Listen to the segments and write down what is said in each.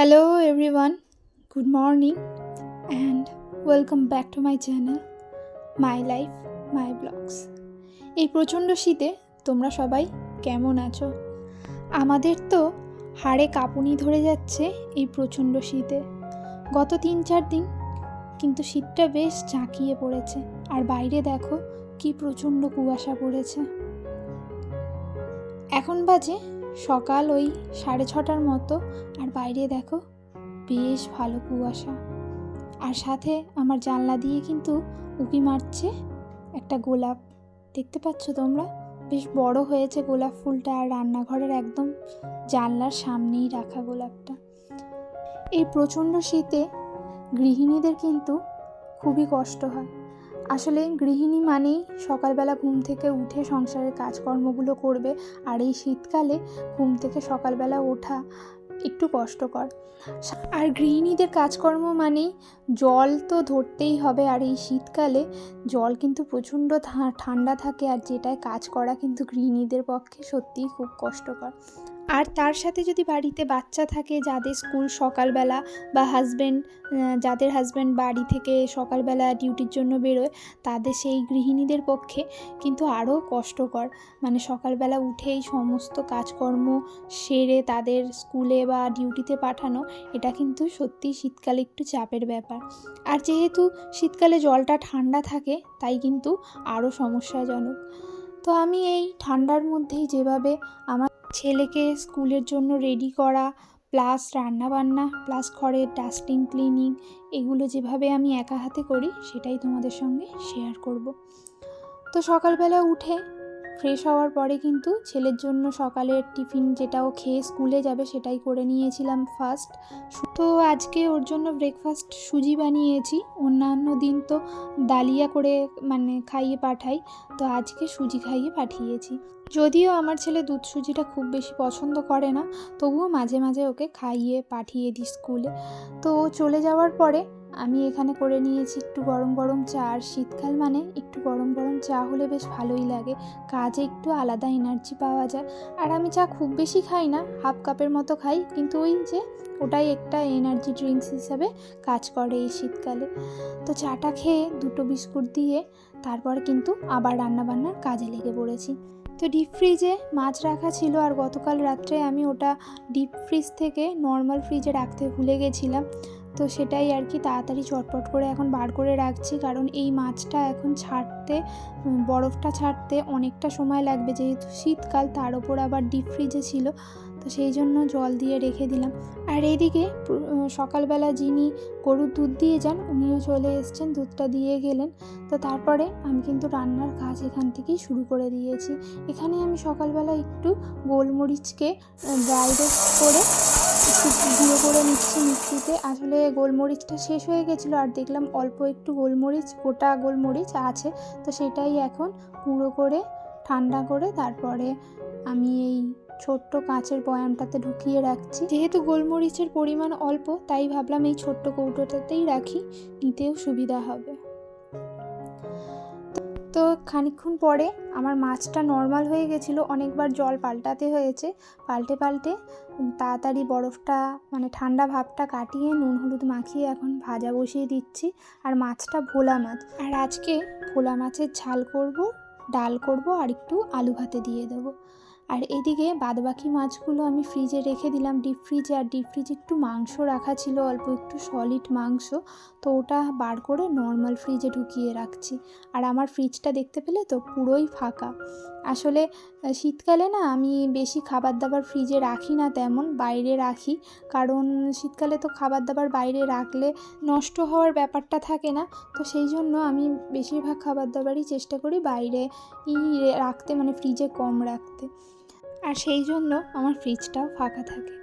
Hello everyone good morning and welcome back to my channel my life my Blogs. এই প্রচণ্ড শীতে তোমরা সবাই কেমন আছো? আমাদের তো হাড়ে কাঁপুনি ধরে যাচ্ছে এই প্রচণ্ড শীতে। গত তিন চার দিন কিন্তু শীতটা বেশ ঝাঁকিয়ে পড়েছে। আর বাইরে দেখো কি প্রচণ্ড কুয়াশা পড়েছে। এখন বাজে সকাল ওই সাড়ে ছটার মতো, আর বাইরে দেখো বেশ ভালো কুয়াশা। আর সাথে আমার জানলা দিয়ে কিন্তু উকি মারছে একটা গোলাপ। দেখতে পাচ্ছ তোমরা? বেশ বড় হয়েছে গোলাপ ফুলটা, আর রান্নাঘরের একদম জানলার সামনেই রাখা গোলাপটা। এই প্রচণ্ড শীতে গৃহিণীদের কিন্তু খুবই কষ্ট হয়। আসলে গৃহিণী মানেই সকালবেলা ঘুম থেকে উঠে সংসারের কাজকর্মগুলো করবে আর এই শীতকালে ঘুম থেকে সকালবেলা ওঠা একটু কষ্টকর। আর গৃহিণীদের কাজকর্ম মানেই জল তো ধরতেই হবে আর এই শীতকালে জল কিন্তু প্রচণ্ড ঠান্ডা থাকে আর যেটায় কাজ করা কিন্তু গৃহিণীদের পক্ষে সত্যিই খুব কষ্টকর। আর তার সাথে যদি বাড়িতে বাচ্চা থাকে যাদের স্কুল সকালবেলা বা হাজব্যান্ড যাদের হাজব্যান্ড বাড়ি থেকে সকালবেলা ডিউটির জন্য বেরোয়, তাদের সেই গৃহিণীদের পক্ষে কিন্তু আরও কষ্টকর। মানে সকালবেলা উঠেই সমস্ত কাজকর্ম সেরে তাদের স্কুলে বা ডিউটিতে পাঠানো, এটা কিন্তু সত্যি শীতকালে একটু চাপের ব্যাপার। আর যেহেতু শীতকালে জলটা ঠান্ডা থাকে, তাই কিন্তু আরও সমস্যাজনক। তো আমি এই ঠান্ডার মধ্যেই যেভাবে আমার ছেলেকে স্কুলের জন্য রেডি করা প্লাস রান্নাবান্না প্লাস ঘরের ডাস্টিং ক্লিনিং এগুলো যেভাবে আমি একা হাতে করি, সেটাই তোমাদের সঙ্গে শেয়ার করব। তো সকালবেলা উঠে ফ্রেশ হওয়ার পরে কিন্তু ছেলের জন্য সকালের টিফিন যেটা ও খেয়ে স্কুলে যাবে সেটাই করে নিয়েছিলাম ফার্স্ট তো আজকে ওর জন্য ব্রেকফাস্ট সুজি বানিয়েছি। অন্যান্য দিন তো ডালিয়া করে মানে খাইয়ে পাঠাই। তো আজকে সুজি খাইয়ে পাঠিয়েছি। যদিও আমার ছেলে দুধ সুজিটা খুব বেশি পছন্দ করে না, তবুও মাঝে মাঝে ওকে খাইয়ে পাঠিয়ে দিই স্কুলে। তো চলে যাওয়ার পরে আমি এখানে করে নিয়েছি একটু গরম গরম চা, আর শীতকাল মানে একটু গরম গরম চা হলে বেশ ভালোই লাগে। কাজে একটু আলাদা এনার্জি পাওয়া যায়। আর আমি চা খুব বেশি খাই না হাফ কাপের মতো খাই। কিন্তু ওই যে ওটাই একটা এনার্জি ড্রিঙ্কস হিসাবে কাজ করে এই শীতকালে। তো চাটা খেয়ে দুটো বিস্কুট দিয়ে তারপর কিন্তু আবার রান্নাবান্নার কাজে লেগে পড়েছি। তো ডিপ ফ্রিজে মাছ রাখা ছিল, আর গতকাল রাত্রে আমি ওটা ডিপ ফ্রিজ থেকে নর্মাল ফ্রিজে রাখতে ভুলে গেছিলাম। তো সেটাই আর কি তাড়াতাড়ি চটপট করে এখন বার করে রাখছি। কারণ এই মাছটা এখন ছাড়তে বরফটা ছাড়তে অনেকটা সময় লাগবে। যেহেতু শীতকাল, তার ওপর আবার ডিপ ফ্রিজে ছিল। তো সেই জন্য জল দিয়ে রেখে দিলাম। আর এইদিকে সকালবেলা যিনি গরুর দুধ দিয়ে যান, উনিও চলে এসছেন, দুধটা দিয়ে গেলেন। তো তারপরে আমি কিন্তু রান্নার কাজ এখান থেকেই শুরু করে দিয়েছি। এখানে আমি সকালবেলা একটু গোলমরিচকে ড্রাই করে গুঁড়ো করে নিচ্ছি মিক্সিতে আসলে গোলমরিচটা শেষ হয়ে গেছিল আর দেখলাম অল্প একটু গোলমরিচ, গোটা গোলমরিচ আছে। তো সেটাই এখন গুঁড়ো করে, ঠান্ডা করে তারপরে আমি এই ছোট্ট কাঁচের বয়ামটাতে ঢুকিয়ে রাখছি। যেহেতু গোলমরিচের পরিমাণ অল্প, তাই ভাবলাম এই ছোট্ট কৌটোটাতেই রাখি, নিতেও সুবিধা হবে। তো খানিকক্ষণ পরে আমার মাছটা নর্মাল হয়ে গেছিল, অনেকবার জল পাল্টাতে হয়েছে। পাল্টে পাল্টে তাড়াতাড়ি বরফটা মানে ঠান্ডা ভাবটা কাটিয়ে নুন হলুদ মাখিয়ে এখন ভাজা বসিয়ে দিচ্ছি। আর মাছটা ভোলা মাছ। আর আজকে ভোলা মাছের ঝাল করব, ডাল করব আর একটু আলু ভাতে দিয়ে দেবো। আর এদিকে বাদবাকি মাছগুলো আমি ফ্রিজে রেখে দিলাম। ডিপ ফ্রিজে আর ডিপ ফ্রিজে একটু মাংস রাখা ছিল, অল্প একটু সলিড মাংস। তো ওটা বার করে নর্মাল ফ্রিজে ঢুকিয়ে রাখছি। আর আমার ফ্রিজটা দেখতে পেলে তো পুরোই ফাঁকা। আসলে শীতকালে না আমি বেশি খাবার দাবার ফ্রিজে রাখি না তেমন, বাইরে রাখি। কারণ শীতকালে তো খাবার দাবার বাইরে রাখলে নষ্ট হওয়ার ব্যাপারটা থাকে না। তো সেই জন্য আমি বেশিরভাগ খাবার দাবারই চেষ্টা করি বাইরে রাখতে মানে ফ্রিজে কম রাখতে। আর সেই জন্য আমার ফ্রিজটাও ফাঁকা থাকে।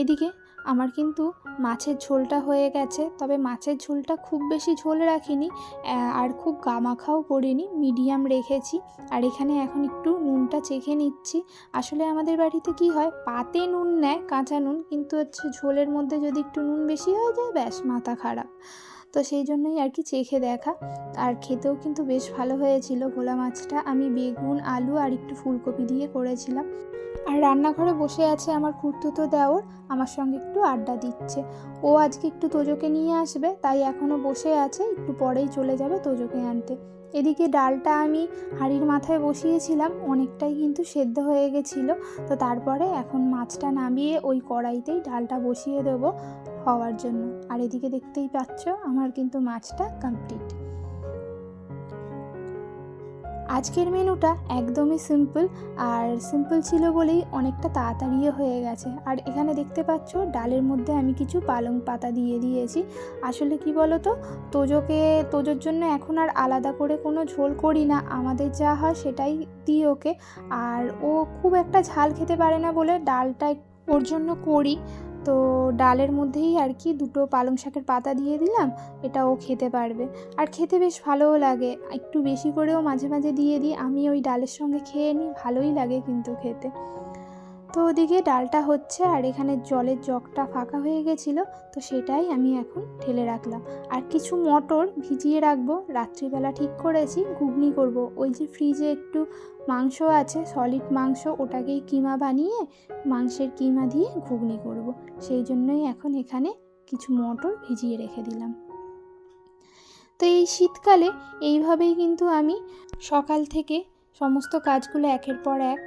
এদিকে আমার কিন্তু মাছের ঝোলটা হয়ে গেছে, তবে মাছের ঝোলটা খুব বেশি ঝোল রাখিনি আর খুব গামাখাও করিনি মিডিয়াম রেখেছি। আর এখানে এখন একটু নুনটা চেখে নিচ্ছি। আসলে আমাদের বাড়িতে কি হয়, পাতে নুন নেয়, কাঁচা নুন, কিন্তু হচ্ছে ঝোলের মধ্যে যদি একটু নুন বেশি হয়ে যায়, ব্যাস, মাথা খারাপ। তো সেই জন্যই আর কি চেখে দেখা। আর খেতেও কিন্তু বেশ ভালো হয়েছিল ভোলা মাছটা। আমি বেগুন, আলু আর একটু ফুলকপি দিয়ে করেছিলাম। আর রান্নাঘরে বসে আছে আমার কুর্তুতো দেওর। আমার সঙ্গে একটু আড্ডা দিচ্ছে। ও আজকে একটু তোজোকে নিয়ে আসবে, তাই এখনও বসে আছে। একটু পরেই চলে যাবে তোজোকে আনতে। এদিকে ডালটা আমি হাঁড়ির মাথায় বসিয়েছিলাম। অনেকটাই কিন্তু সেদ্ধ হয়ে গেছিল। তো তারপরে এখন মাছটা নামিয়ে ওই কড়াইতেই ডালটা বসিয়ে দেবো। হওয়ার জন্য। আর এদিকে দেখতেই পাচ্ছ, আমার কিন্তু মাছটা কমপ্লিট আজকের মেনুটা একদমই সিম্পল আর সিম্পল ছিল বলেই অনেকটা তাড়াতাড়িও হয়ে গেছে। আর এখানে দেখতে পাচ্ছ, ডালের মধ্যে আমি কিছু পালং পাতা দিয়ে দিয়েছি। আসলে কি বলো তো তোজোকে, তোজোর জন্য এখন আর আলাদা করে কোনো ঝোল করি না। আমাদের যা হয় সেটাই দিই ওকে। আর ও খুব একটা ঝাল খেতে পারে না বলে ডালটা ওর জন্য করি। তো ডালের মধ্যেই আর কি দুটো পালং শাকের পাতা দিয়ে দিলাম, এটা ও খেতে পারবে। আর খেতে বেশ ভালোও লাগে, একটু বেশি করেও মাঝে মাঝে দিয়ে দিই, আমি ওই ডালের সঙ্গে খেয়ে নিই, ভালোই লাগে কিন্তু খেতে। তো ওদিকে ডালটা হচ্ছে আর এখানে জলের জগটা ফাঁকা হয়ে গেছিল, তো সেটাই আমি এখন ঢেলে রাখলাম। আর কিছু মটর ভিজিয়ে রাখব, রাত্রিবেলা ঠিক করেছি, ঘুগনি করব। ওই যে ফ্রিজে একটু মাংস আছে সলিড মাংস, ওটাকেই কিমা বানিয়ে, মাংসের কিমা দিয়ে ঘুগনি করব। সেই জন্যই এখন এখানে কিছু মটর ভিজিয়ে রেখে দিলাম। তো এই শীতকালে এইভাবেই কিন্তু আমি সকাল থেকে সমস্ত কাজগুলো একের পর এক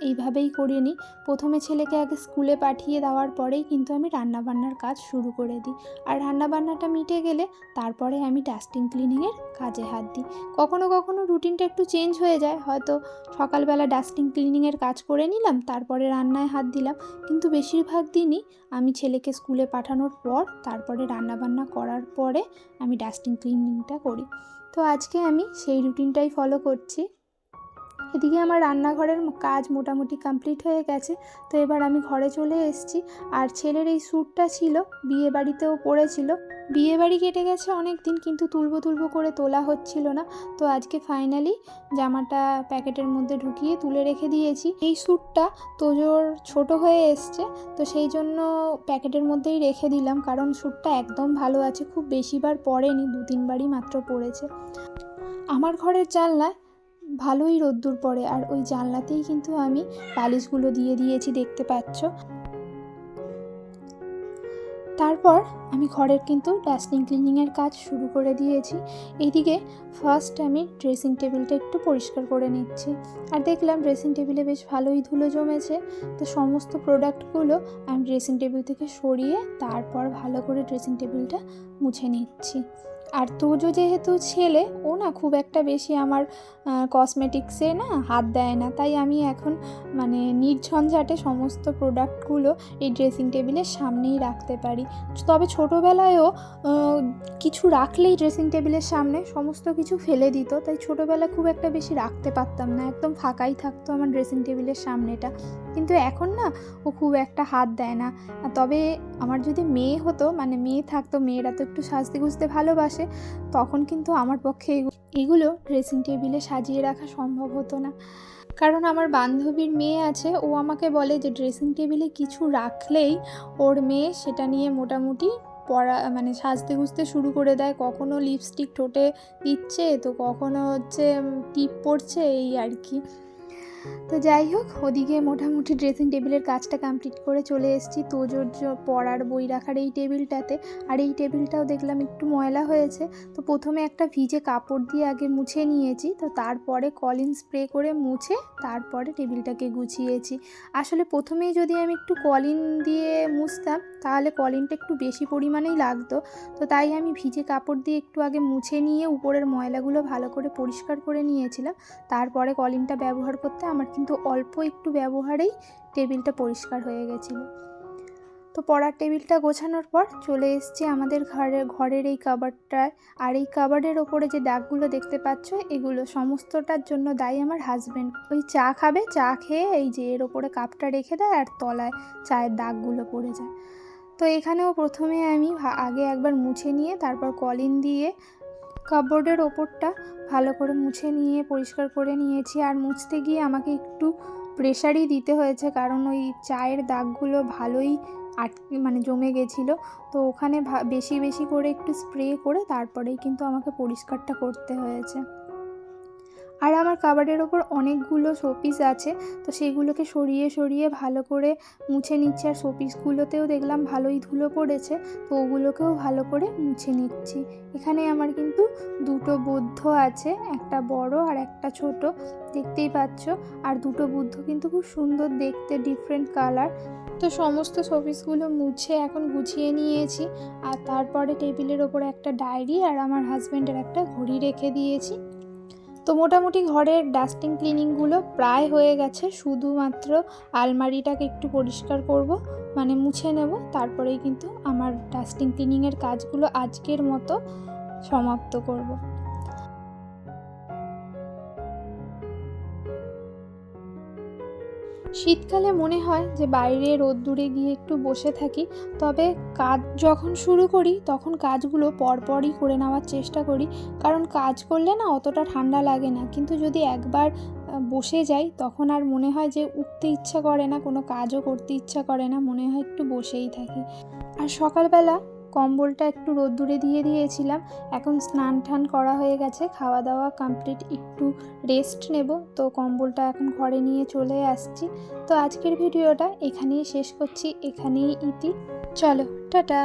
এইভাবেই করিয়ে নিই। প্রথমে ছেলেকে আগে স্কুলে পাঠিয়ে দেওয়ার পরেই কিন্তু আমি রান্নাবান্নার কাজ শুরু করে দিই। আর রান্নাবান্নাটা মিটে গেলে তারপরে আমি ডাস্টিং ক্লিনিংয়ের কাজে হাত দিই। কখনো কখনো রুটিনটা একটু চেঞ্জ হয়ে যায়। হয়তো সকালবেলা ডাস্টিং ক্লিনিংয়ের কাজ করে নিলাম, তারপরে রান্নায় হাত দিলাম। কিন্তু বেশিরভাগ দিনই আমি ছেলেকে স্কুলে পাঠানোর পর, তারপরে রান্নাবান্না করার পরে আমি ডাস্টিং ক্লিনিংটা করি। তো আজকে আমি সেই রুটিনটাই ফলো করছি। এদিকে আমার রান্নাঘরের কাজ মোটামুটি কমপ্লিট হয়ে গেছে, তো এবার আমি ঘরে চলে এসেছি। আর ছেলের এই স্যুটটা ছিল বিয়ে বাড়িতেও পড়েছিল। বিয়ে বাড়ি কেটে গেছে অনেক দিন, কিন্তু তুলবো তুলবো করে তোলা হচ্ছিল না। তো আজকে ফাইনালি জামাটা প্যাকেটের মধ্যে ঢুকিয়ে তুলে রেখে দিয়েছি। এই স্যুটটা তোজোর ছোট হয়ে এসছে, তো সেই জন্য প্যাকেটের মধ্যেই রেখে দিলাম, কারণ স্যুটটা একদম ভালো আছে, খুব বেশিবার পরেনি দু তিনবারই মাত্র পড়েছে আমার ঘরের জানলায় ভালোই রোদ্দুর পড়ে আর ওই জানলাতেই কিন্তু আমি বালিশগুলো দিয়ে দিয়েছি, দেখতে পাচ্ছ। তারপর আমি ঘরের কিন্তু ডাস্টিং ক্লিনিংয়ের কাজ শুরু করে দিয়েছি। এইদিকে ফার্স্ট আমি ড্রেসিং টেবিলটা একটু পরিষ্কার করে নিচ্ছি। আর দেখলাম ড্রেসিং টেবিলে বেশ ভালোই ধুলো জমেছে। তো সমস্ত প্রোডাক্টগুলো আমি ড্রেসিং টেবিল থেকে সরিয়ে তারপর ভালো করে ড্রেসিং টেবিলটা মুছে নিচ্ছি। আর তোজো যেহেতু ছেলে, ও না খুব একটা বেশি আমার কসমেটিক্সে না হাত দেয় না। তাই আমি এখন মানে নির্ঝঞ্ঝাটে সমস্ত প্রোডাক্টগুলো এই ড্রেসিং টেবিলের সামনেই রাখতে পারি। তবে ছোটোবেলায়ও কিছু রাখলেই ড্রেসিং টেবিলের সামনে সমস্ত কিছু ফেলে দিত। তাই ছোটোবেলায় খুব একটা বেশি রাখতে পারতাম না। একদম ফাঁকাই থাকতো আমার ড্রেসিং টেবিলের সামনেটা। কিন্তু এখন না, ও খুব একটা হাত দেয় না। তবে আমার যদি মেয়ে হতো মানে মেয়ে থাকতো, মেয়েরা তো একটু সাজতে গুজতে ভালোবাসে। তখন কিন্তু আমার পক্ষে এগুলো ড্রেসিং টেবিলে সাজিয়ে রাখা সম্ভব হতো না। কারণ আমার বান্ধবীর মেয়ে আছে, ও আমাকে বলে যে ড্রেসিং টেবিলে কিছু রাখলেই ওর মেয়ে সেটা নিয়ে মোটামুটি পড়া মানে সাজতে গুজতে শুরু করে দেয়। কখনো লিপস্টিক ঠোঁটে দিচ্ছে, তো কখনো হচ্ছে টিপ পড়ছে এই আর কি। তো যাই হোক, ওদিকে মোটামুটি ড্রেসিং টেবিলের কাজটা কমপ্লিট করে চলে এসেছি। তোজোর পড়ার বই রাখার এই টেবিলটাতে আর এই টেবিলটাও দেখলাম একটু ময়লা হয়েছে। তো প্রথমে একটা ভিজে কাপড় দিয়ে আগে মুছে নিয়েছি। তো তারপরে কলিন স্প্রে করে মুছে তারপরে টেবিলটাকে গুছিয়েছি। আসলে প্রথমেই যদি আমি একটু কলিন দিয়ে মুছতাম তাহলে কলিনটা একটু বেশি পরিমাণেই লাগতো। তো তাই আমি ভিজে কাপড় দিয়ে একটু আগে মুছে নিয়ে উপরের ময়লাগুলো ভালো করে পরিষ্কার করে নিয়েছিলাম। তারপরে কলিনটা ব্যবহার করতে আমার কিন্তু অল্প একটু ব্যবহারেই টেবিলটা পরিষ্কার হয়ে গেছিল। তো পড়ার টেবিলটা গোছানোর পর চলে এসেছি আমাদের ঘরে, ঘরের এই কাবারটায়। আর এই কাবারের ওপরে যে দাগগুলো দেখতে পাচ্ছ, এগুলো সমস্তটার জন্য দায়ী আমার হাজব্যান্ড ওই চা খাবে, চা খেয়ে এই যে এর ওপরে কাপটা রেখে দেয় আর তলায় চায়ের দাগগুলো পড়ে যায়। তো এখানেও প্রথমে আমি আগে একবার মুছে নিয়ে তারপর কলিন দিয়ে কাপবোর্ডের ওপরটা ভালো করে মুছে নিয়ে, পরিষ্কার করে নিয়েছি। আর মুছতে গিয়ে আমাকে একটু প্রেশারই দিতে হয়েছে, কারণ ওই চায়ের দাগগুলো ভালোই আটকে মানে জমে গেছিল। তো ওখানে বেশি বেশি করে একটু স্প্রে করে তারপরেই কিন্তু আমাকে পরিষ্কারটা করতে হয়েছে। আর আমার কাবাডের ওপর অনেকগুলো শোপিস আছে, তো সেগুলোকে সরিয়ে সরিয়ে ভালো করে মুছে নিচ্ছি। আর শোপিসগুলোতেও দেখলাম ভালোই ধুলো পড়েছে, তো ওগুলোকেও ভালো করে মুছে নিচ্ছি। এখানে আমার কিন্তু দুটো বুদ্ধ আছে, একটা বড় আর একটা ছোট, দেখতেই পাচ্ছ। আর দুটো বুদ্ধ কিন্তু খুব সুন্দর দেখতে ডিফারেন্ট কালার তো সমস্ত শোপিসগুলো মুছে এখন গুছিয়ে নিয়েছি। আর তারপরে টেবিলের ওপরে একটা ডায়েরি আর আমার হাজব্যান্ডের একটা ঘড়ি রেখে দিয়েছি। তো মোটামুটি ঘরের ডাস্টিং ক্লিনিংগুলো প্রায় হয়ে গেছে। শুধুমাত্র আলমারিটাকে একটু পরিষ্কার করব মানে মুছে নেব, তারপরেই কিন্তু আমার ডাস্টিং ক্লিনিংয়ের কাজগুলো আজকের মতো সমাপ্ত করব। শীতকালে মনে হয় যে বাইরে রোদ্দুরে গিয়ে একটু বসে থাকি, তবে কাজ যখন শুরু করি তখন কাজগুলো পরপরই করে নেওয়ার চেষ্টা করি। কারণ কাজ করলে না অতটা ঠান্ডা লাগে না, কিন্তু যদি একবার বসে যাই তখন আর মনে হয় যে উঠতে ইচ্ছা করে না, কোনো কাজও করতে ইচ্ছা করে না, মনে হয় একটু বসেই থাকি। আর সকালবেলা কম্বলটা একটু রোদ্দুরে দিয়ে দিয়েছিলাম। এখন স্নান টান করা হয়ে গেছে, খাওয়া দাওয়া কমপ্লিট একটু রেস্ট নেব। তো কম্বলটা এখন ঘরে নিয়ে চলে আসছি। তো আজকের ভিডিওটা এখানেই শেষ করছি, এখানেই ইতি। চলো, টাটা।